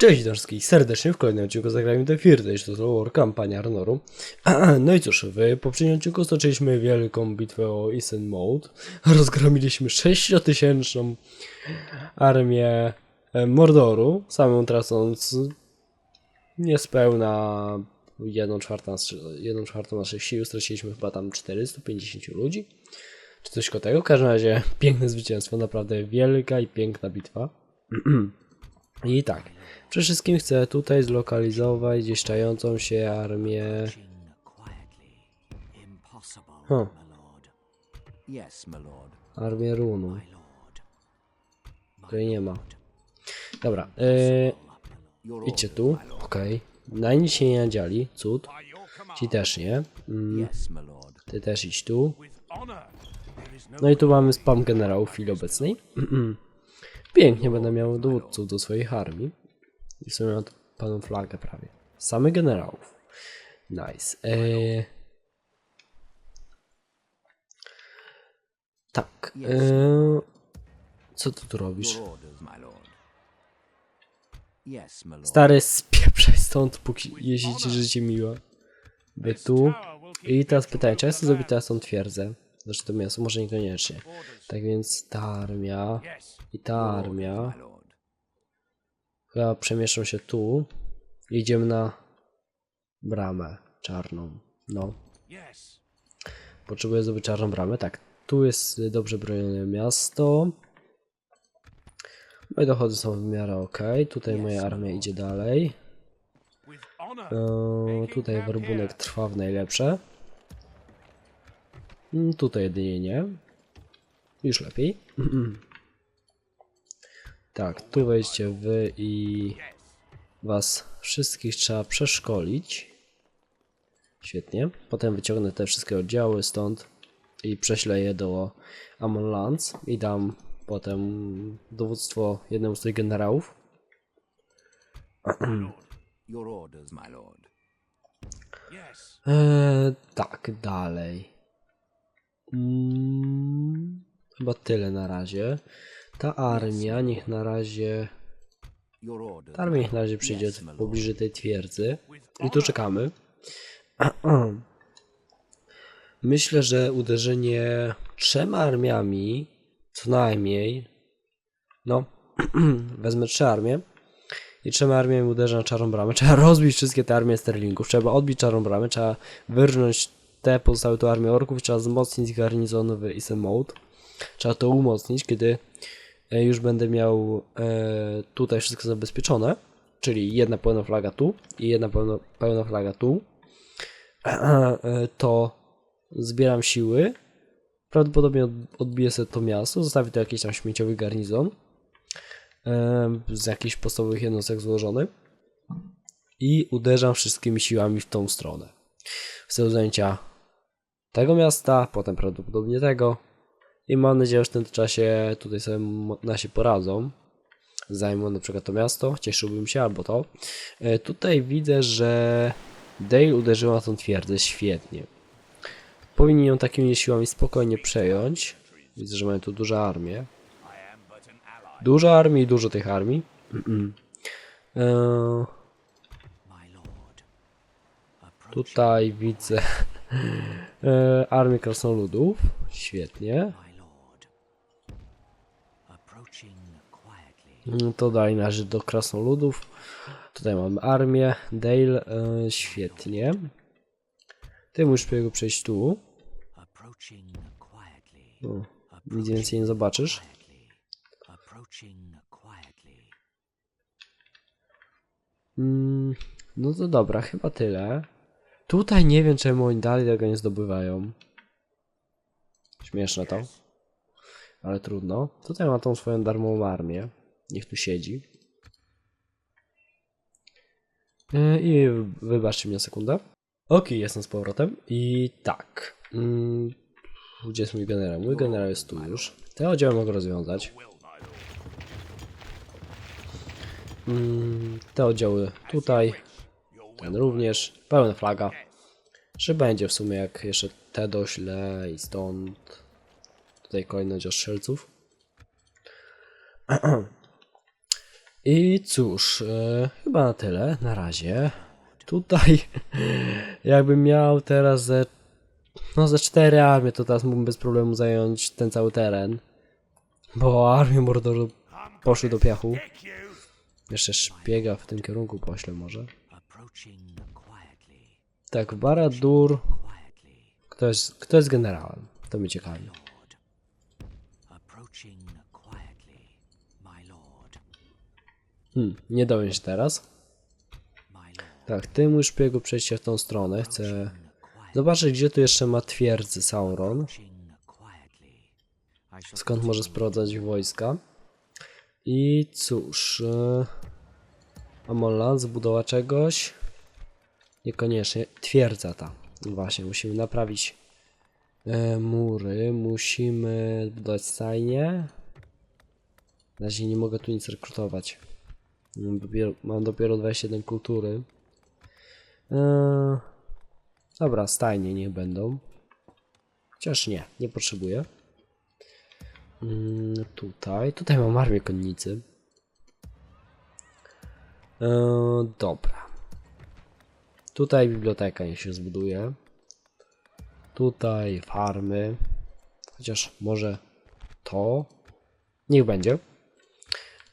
Cześć witam wszystkich serdecznie w kolejnym odcinku Zagrajmy The Fear, to War kampania Arnoru. No i cóż, w poprzednim odcinku stoczyliśmy wielką bitwę o Isen Mode. Rozgromiliśmy 6000 armię e, Mordoru, samą tracąc niespełna 1 czwartą, czwartą naszych sił. Straciliśmy chyba tam 450 ludzi, czy coś koło tego. W każdym razie piękne zwycięstwo, naprawdę wielka i piękna bitwa. I tak, przede wszystkim chcę tutaj zlokalizować gdzieś się armię. Huh. Armię runu, której nie ma. Dobra, yy, idźcie tu, okej. Na nic się nie nadziali, cud. Ci też nie. Mm, ty też idź tu. No i tu mamy spam generałów w chwili obecnej. Pięknie będę miał dowódców do swoich armii. I w sumie mam tu paną flagę prawie. Samych generałów. Nice. Eee... Tak. Eee... Co ty tu robisz? Stary, spieprzaj stąd, póki jeśli ci życie miłe. Wy tu. I teraz pytanie, czy ja chcę zrobić teraz tą twierdzę? Znaczy to miasto, może niekoniecznie. Tak więc ta armia i ta armia. Chyba przemieszczą się tu. Idziemy na bramę czarną. No. Potrzebuję zdobyć czarną bramę. Tak, tu jest dobrze bronione miasto. Moje dochody są w miarę ok. Tutaj moja armia idzie dalej. E, tutaj werbunek trwa w najlepsze. Mm, Tutaj jedynie nie. Już lepiej. tak, tu wejście wy i was wszystkich trzeba przeszkolić. Świetnie. Potem wyciągnę te wszystkie oddziały stąd i prześlę je do Amon Lance i dam potem dowództwo jednemu z tych generałów. Eee, tak, dalej. Mm, chyba tyle na razie. Ta armia niech na razie. Ta armia niech na razie przyjdzie lord. pobliżej tej twierdzy. I tu czekamy. Myślę, że uderzenie trzema armiami, co najmniej. No, wezmę trzy armie. I trzema armiami uderzę na czarną bramę. Trzeba rozbić wszystkie te armie sterlingów. Trzeba odbić czarną bramę. Trzeba wyrżnąć te pozostałe tu armię orków. Trzeba wzmocnić garnizon w Isen Mode. Trzeba to umocnić, kiedy już będę miał e, tutaj wszystko zabezpieczone. Czyli jedna pełna flaga tu i jedna pełna, pełna flaga tu. E, to zbieram siły. Prawdopodobnie od- odbiję sobie to miasto. Zostawię tu jakiś tam śmieciowy garnizon z jakichś podstawowych jednostek złożony i uderzam wszystkimi siłami w tą stronę. W celu zajęcia tego miasta, potem prawdopodobnie tego i mam nadzieję, że w tym czasie tutaj sobie nasi poradzą. Zajmą na przykład to miasto, cieszyłbym się, albo to. E, Tutaj widzę, że Dale uderzyła tą twierdzę świetnie. Powinni ją takimi siłami spokojnie przejąć. Widzę, że mają tu dużą armię. Dużo armii, dużo tych armii. Lord. tutaj widzę eee, armię krasnoludów. Świetnie. Mm, To dalej należy do krasnoludów. Tutaj mamy armię. Dale, eee, świetnie. Ty musisz jego przejść tu. Approaching quietly. O, nic więcej nie zobaczysz. Mm, no to dobra, chyba tyle. Tutaj nie wiem, czemu oni dalej tego nie zdobywają. Śmieszne to. Ale trudno. Tutaj ma tą swoją darmową armię. Niech tu siedzi. Yy, I wybaczcie mnie sekundę. Ok, jestem z powrotem. I tak. Mm, gdzie jest mój generał? Mój generał jest tu już. Te oddziały mogę rozwiązać. Mm, te oddziały tutaj. Ten również. Pełna flaga. Że będzie w sumie jak jeszcze te dośle i stąd. Tutaj kolejny oddział strzelców. I cóż, e, chyba na tyle na razie. Tutaj, jakbym miał teraz ze, no ze cztery armie, to teraz mógłbym bez problemu zająć ten cały teren. Bo armie Mordoru poszły do piachu. Jeszcze szpiega w tym kierunku poślę może. Tak, Baradur. Kto jest, kto jest generałem? To mnie ciekawi. Lord. Approaching quietly, my lord. Hmm, nie dowiem się teraz. Tak, ty mój szpiegu przejść się w tą stronę. Chcę zobaczyć, gdzie tu jeszcze ma twierdzy Sauron. Skąd może sprowadzać wojska. I cóż... Yy, Amolan, zbudowa czegoś. Niekoniecznie. Twierdza ta. Właśnie, musimy naprawić e, mury. Musimy zbudować stajnie. Na razie nie mogę tu nic rekrutować. Mam dopiero, mam dopiero 21 kultury. E, dobra, stajnie niech będą. Chociaż nie, nie potrzebuję. Mm, tutaj. Tutaj mam armię konnicy. E, dobra. Tutaj biblioteka niech się zbuduje. Tutaj farmy. Chociaż może to. Niech będzie.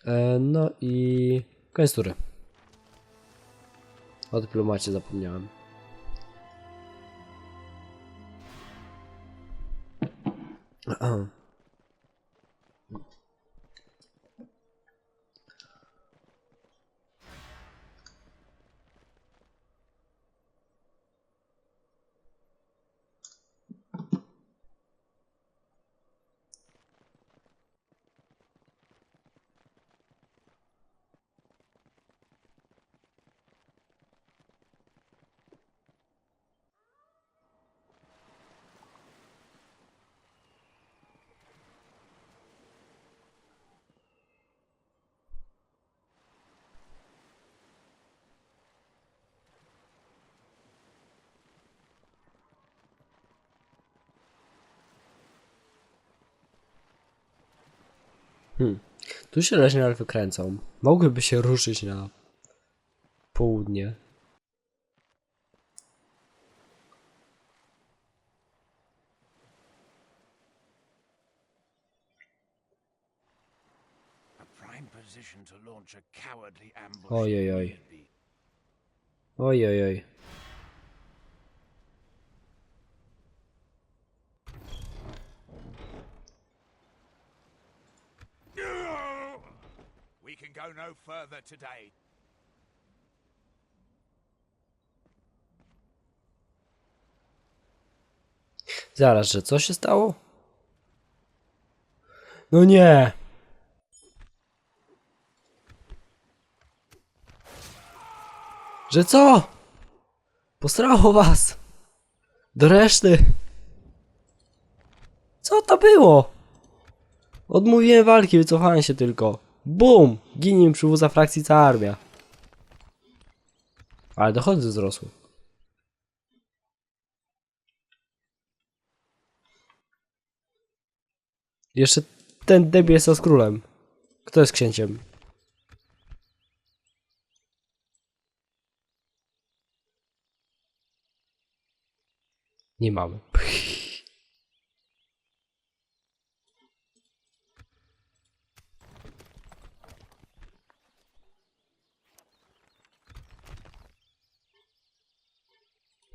E, no i koniec tury. O dyplomacie zapomniałem. Aha. Tu się leśnie elfy kręcą. Mogłyby się ruszyć na południe. Ambush. Oj, oj, oj. would be. Oj, oj, oj. We can go no further today. Zaraz, że co się stało? No nie! Że co? Postrało was! Do reszty! Co to było? Odmówiłem walki, wycofałem się tylko. Bum! Ginie mi przywódca frakcji cała armia. Ale dochody wzrosły. Jeszcze ten debil jest z królem. Kto jest księciem? Nie mamy.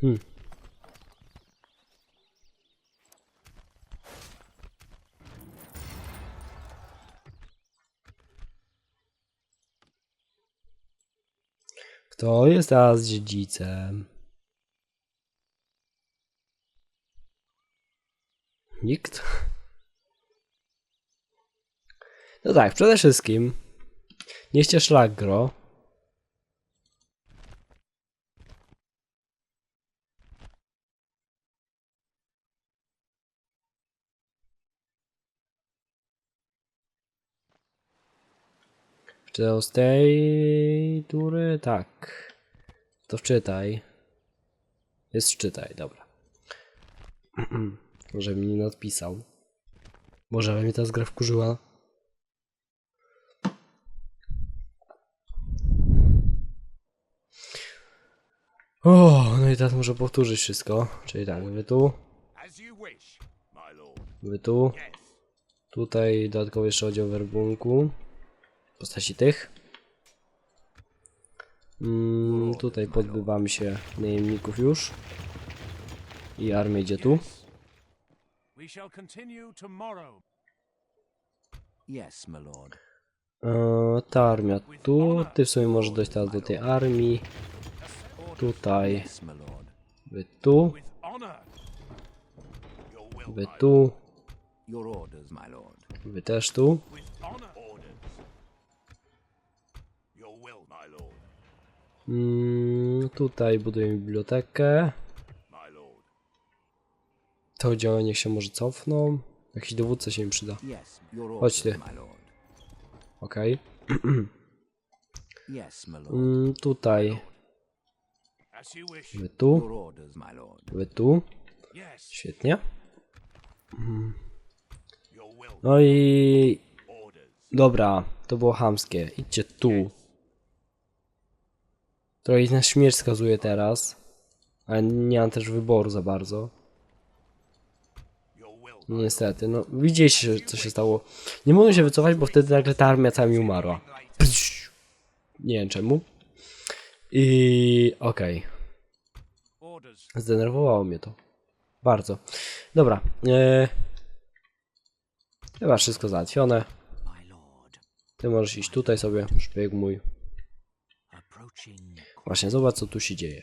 Hmm. Kto jest teraz dziedzicem? Nikt? No tak, przede wszystkim nieście szlagro. Czy to z tej tury? Tak. To wczytaj. Jest wczytaj, dobra. Może mi nie nadpisał. Może mnie ta gra wkurzyła. O, no i teraz muszę powtórzyć wszystko. Czyli tak, wy tu. wy tu. Tutaj dodatkowo jeszcze oddział werbunku. W postaci tych. Mm, tutaj pozbywamy się najemników już. I armia idzie tu. Yes, my lord. E, ta armia tu. Ty w sumie możesz dojść teraz do tej armii. Tutaj. Wy tu. Wy tu. Wy też tu. Mm, tutaj budujemy bibliotekę. Te oddziały niech się może cofną. Jakiś dowódca się im przyda. Chodź ty. Okej. Lord. Mm, tutaj. Wy tu. Wy tu. Świetnie. Will. No i... Dobra, to było hamskie. Idźcie tu. Trochę ich na śmierć skazuje teraz. Ale nie mam też wyboru za bardzo. Will. Niestety, no widzieliście co się stało. Nie mogłem się wycofać, bo wtedy nagle ta armia cała mi umarła. Psz. Nie wiem czemu. I okej. Orders. Zdenerwowało mnie to. Bardzo. Dobra. E... Chyba wszystko załatwione. Ty możesz iść tutaj sobie, szpieg mój. Właśnie, zobacz co tu się dzieje.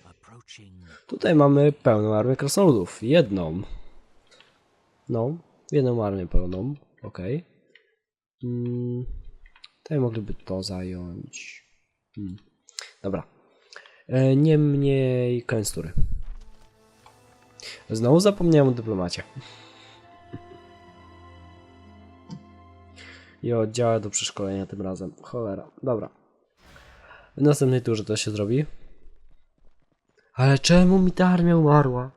Tutaj mamy pełną armię krasnoludów. Jedną. No, jedną armię pełną. Okej. Mm, tutaj mogliby to zająć. Hmm. Dobra. E, Niemniej koniec tury. Znowu zapomniałem o dyplomacie. I o oddziale do przeszkolenia tym razem. Cholera. Dobra. W następnej turze to się zrobi. Ale czemu mi ta armia umarła?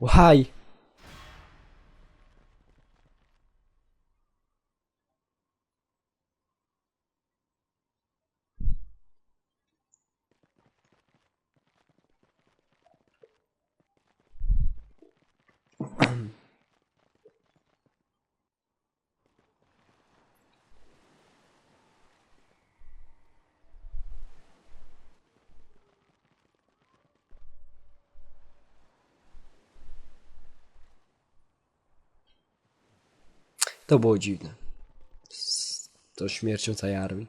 Why? To było dziwne. Tą śmiercią całej armii.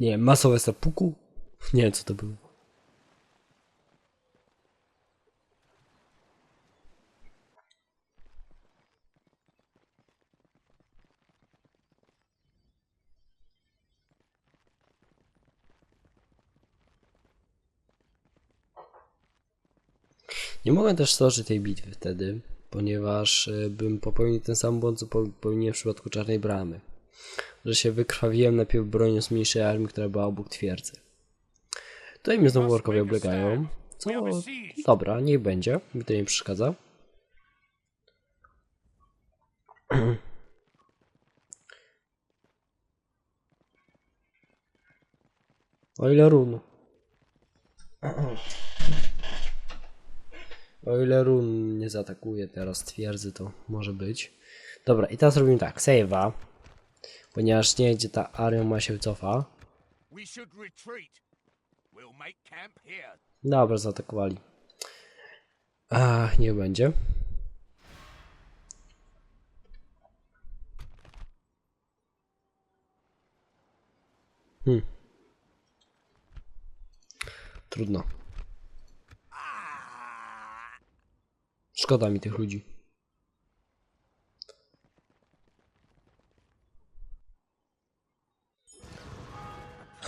Nie wiem, masowe sapuku? Nie wiem co to było. Nie mogłem też stoczyć tej bitwy wtedy, ponieważ y, bym popełnił ten sam błąd, co popełniłem w przypadku Czarnej Bramy. Że się wykrwawiłem najpierw broniąc mniejszej armii, która była obok twierdzy. Tutaj mnie znowu orkowie oblegają. Co? Dobra, niech będzie. Mi to nie przeszkadza. O ile run. O ile run nie zaatakuje teraz twierdzy, to może być. Dobra, i teraz robimy tak, save'a. Ponieważ nie gdzie ta armia ma się cofa. Dobra, zaatakowali. Ach, nie będzie. Hmm. Trudno. Szkoda mi tych ludzi.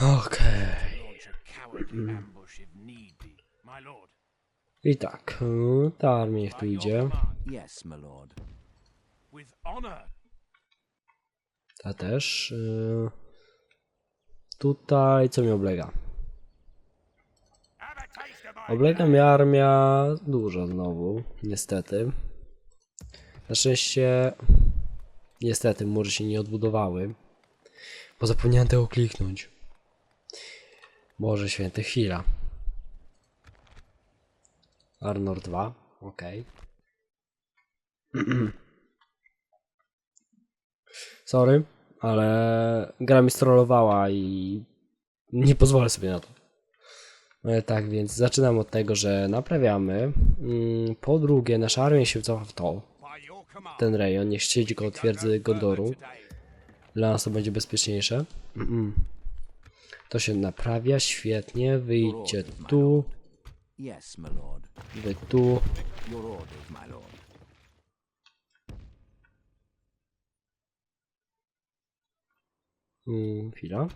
Okej. Lord. I tak, ta armia niech tu idzie. Ta też. y, Tutaj co mi oblega? Have a taste of my Oblega mnie armia dużo znowu, niestety. Na szczęście, niestety, mury się nie odbudowały. Bo zapomniałem tego kliknąć. Boże święty, chwila. Arnor 2, okej. Sorry, ale gra mi strollowała i nie pozwolę sobie na to. E, Tak więc zaczynam od tego, że naprawiamy. Mm, Po drugie, nasza armia się cofa w to. Ten rejon, niech siedzi koło Go twierdzy Gondoru. Dla nas to będzie bezpieczniejsze. To się naprawia, świetnie. Wyjdźcie tu, wy tu. Your orders, my lord. Mm, chwila.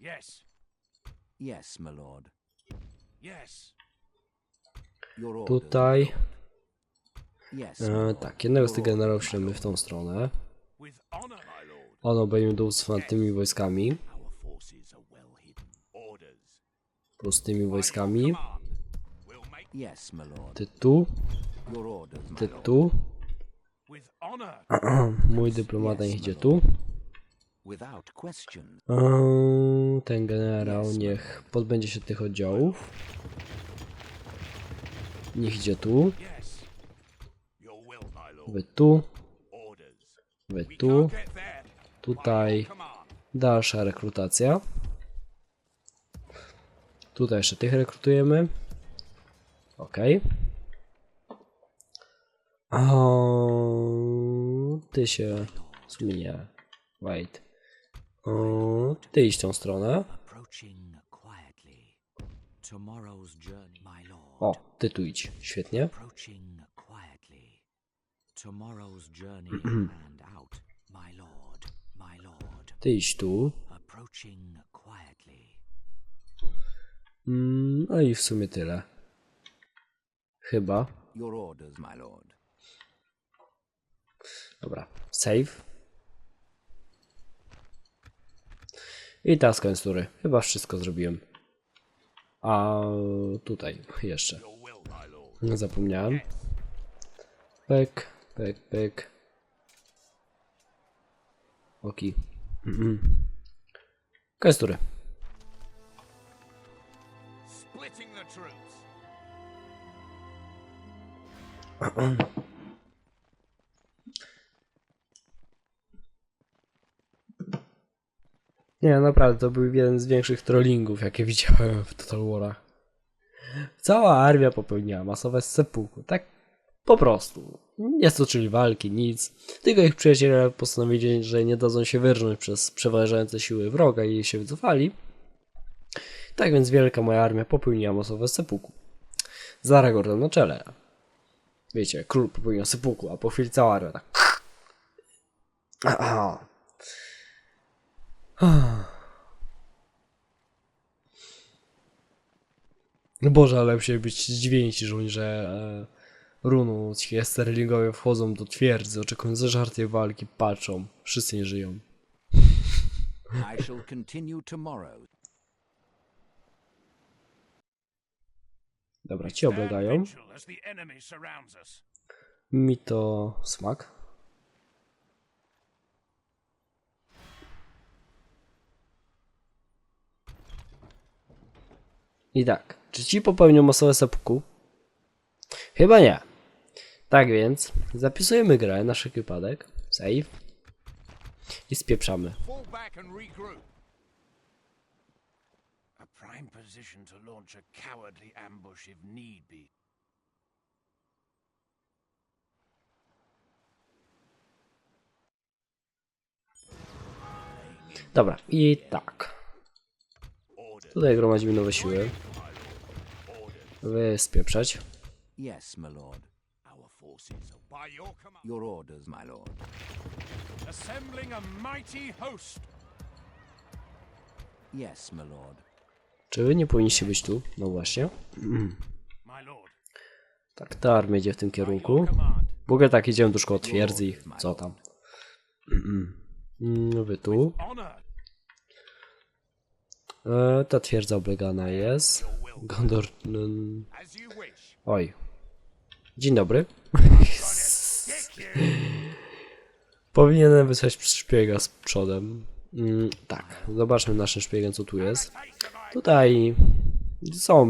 Yes. Yes, my lord. Yes. Your. Tutaj. Yes, E, tak, jednego z tych generałów my ślemy w tą stronę. With honor, my lord. On obejmie dowództwo nad tymi wojskami. Our forces are well hidden. Orders. Plus tymi wojskami. command. We'll make Yes, my lord. Ty tu, Your orders, my ty lord. tu. with honor. Mój dyplomata niech idzie tu. Without question. Eee, Ten generał niech pozbędzie się tych oddziałów. Niech idzie tu. Yes. Your will, my lord. Wy tu, wy We tu. Tutaj dalsza rekrutacja. Tutaj jeszcze tych rekrutujemy. Ok. O, ty się. Nie. Wait. O, ty idź tą stronę. O, ty tu idź. Świetnie. Lord. Ty idź tu. Mm, No i w sumie tyle. Chyba. Dobra. Save. I task końcury. Chyba wszystko zrobiłem. A tutaj jeszcze. Nie zapomniałem. Pek, pek, pek. Oki. Mhm. Końcury. Splitting the troops. Nie, naprawdę, to był jeden z większych trollingów, jakie widziałem w Total Warach. Cała armia popełniła masowe seppuku, tak po prostu. Nie stoczyli walki, nic. Tylko ich przyjaciele postanowili, że nie dadzą się wyrżnąć przez przeważające siły wroga i się wycofali. Tak więc wielka moja armia popełniła masowe seppuku. Z Aragornem na czele. Wiecie, król popełnił seppuku, a po chwili cała armia tak... Aha. No Boże, ale musieli być zdziwieni ci żołnierze e, runu. Ci sterlingowie wchodzą do twierdzy, oczekują zażartej walki, patrzą. Wszyscy nie żyją. I shall continue tomorrow. Dobra, ci oblegają. Mi to smak. I tak, czy ci popełnią masowe seppuku? Chyba nie. Tak więc zapisujemy grę na wszelki wypadek. Save. I spieprzamy. Fall back and regroup. A prime position to launch a cowardly ambush if need be. Dobra, i tak. Tutaj gromadzimy nowe siły. Wy spieprzać. Yes, my lord. Our forces are by your command. Your orders, my lord. Assembling a mighty host. Yes, my lord. Czy wy nie powinniście być tu? No właśnie. My lord. Tak, ta armia idzie w tym kierunku. W ogóle tak, idziemy do szkoły twierdzy i co tam. Mm, Wy tu. E, ta twierdza oblegana jest. Gondor... mm. Oj. Dzień dobry. Powinienem wysłać szpiega z przodem. Mm, tak, zobaczmy naszym szpiegiem, co tu jest. Tutaj są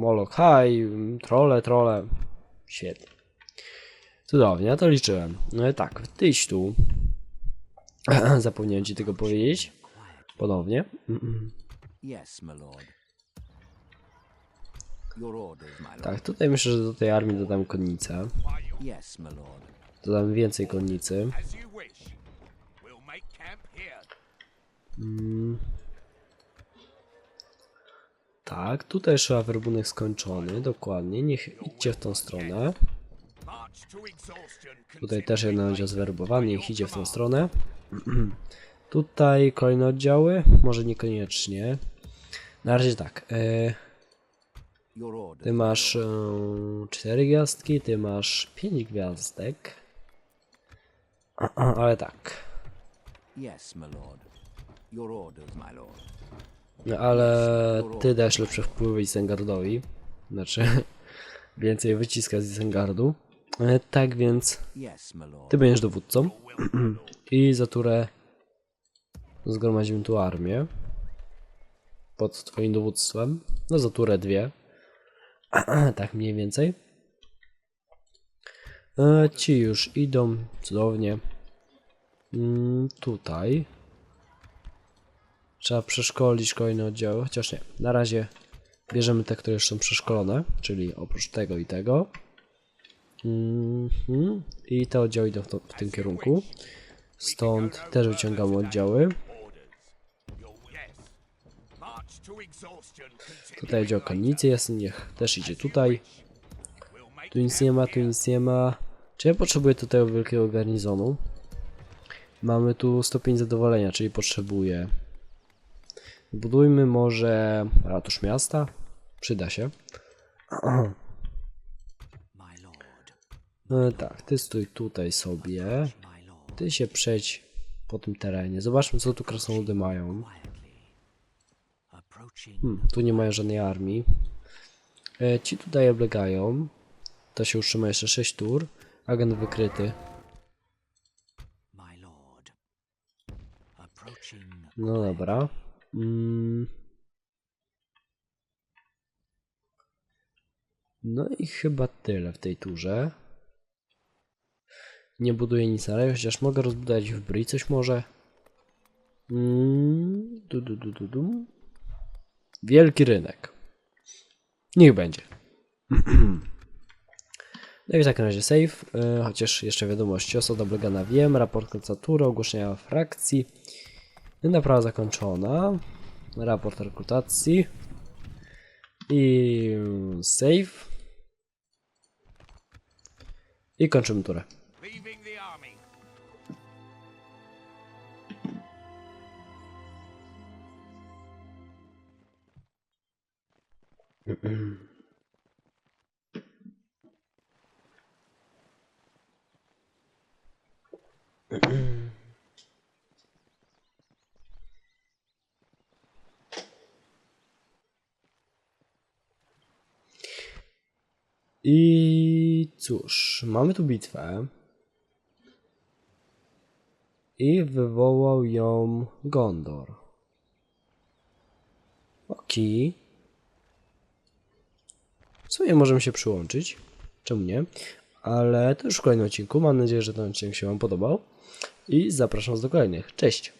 Moloch High, trole, trole. Świetnie. Cudownie, ja to liczyłem. No tak, tyś tu. Zapomniałem ci tego powiedzieć. Ponownie. Mm-mm. Yes, my lord. Your orders, my lord. Tak, tutaj myślę, że do tej armii dodam konnicę. Yes, my lord. Dodam więcej konnicy. As you wish. We'll make camp here. Tak, tutaj trzeba werbunek skończony, dokładnie. Niech idźcie w tą stronę. March to exhaustion. Tutaj też jeden oddział zwerbowany, niech idzie w tą stronę. Tutaj kolejne oddziały, może niekoniecznie. Na razie tak, e, ty masz e, 4 gwiazdki, ty masz 5 gwiazdek. Ale tak. No, ale ty dajesz lepsze wpływy Isengardowi. Znaczy, więcej wyciska z Isengardu. E, Tak więc ty będziesz dowódcą. I za turę zgromadzimy tu armię. Pod twoim dowództwem. No za turę dwie. tak mniej więcej. E, Ci już idą. Cudownie. Mm, Tutaj. Trzeba przeszkolić kolejne oddziały, chociaż nie. Na razie bierzemy te, które już są przeszkolone, czyli oprócz tego i tego. Mhm. I te oddziały idą w, to, w tym kierunku. Stąd też wyciągamy oddziały. Tutaj oddział konnicy jest, niech też idzie tutaj. Tu nic nie ma, tu nic nie ma. Czy ja potrzebuję tutaj wielkiego garnizonu? Mamy tu stopień zadowolenia, czyli potrzebuję. Budujmy może ratusz miasta. Przyda się. No tak, ty stój tutaj sobie. Ty się przejdź po tym terenie. Zobaczmy, co tu krasnoludy mają. Approaching Hmm, tu nie mają żadnej armii. E, ci tutaj oblegają. To się utrzyma jeszcze 6 tur. Agent wykryty. No dobra. Mm. No i chyba tyle w tej turze. Nie buduję nic na razie, chociaż mogę rozbudować w Bri coś może. Mm. Du, du, du, du, du. Wielki rynek. Niech będzie. No i w takim razie save, e, chociaż jeszcze wiadomości. Osoba oblegana wiem, raport konstatura, ogłoszenia frakcji. Naprawa zakończona. Raport rekrutacji. I save. I kończymy turę. I cóż, mamy tu bitwę. I wywołał ją Gondor. Oki. W sumie możemy się przyłączyć. Czemu nie? Ale to już w kolejnym odcinku. Mam nadzieję, że ten odcinek się Wam podobał. I zapraszam do kolejnych. Cześć!